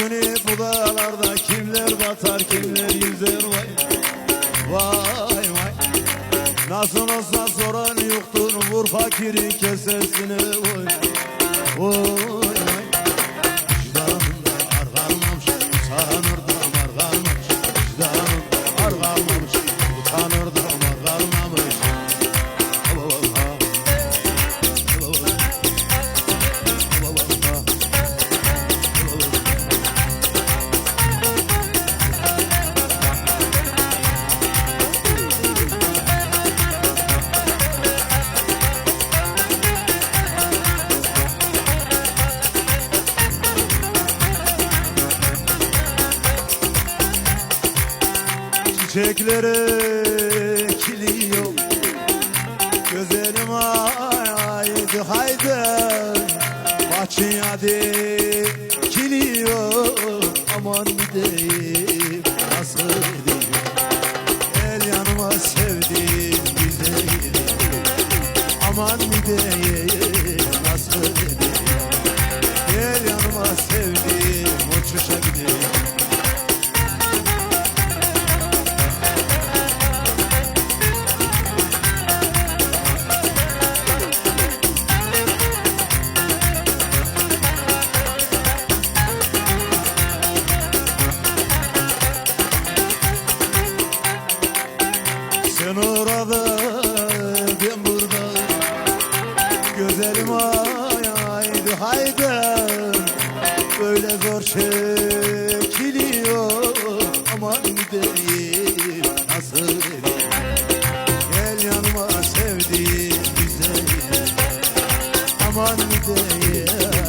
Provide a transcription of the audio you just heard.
seni bu dağlarda kimler batar kimler yüzer? Vay Vay vay. Nasıl olsa soran yoktur vur fakiri kesesine vay. Vay Çiçeklere kiliyor Gözlerim haydi haydi. Bahçeye kiliyor Aman gideyim nasıl edeyim El yanıma sevdim güzelim Aman gideyim nasıl edeyim Sen orada ben burada. Güzelim haydi haydi. Böyle zor çekiliyor Aman gideyim nasıl? Gel yanıma sevdiğim güzelim Aman gideyim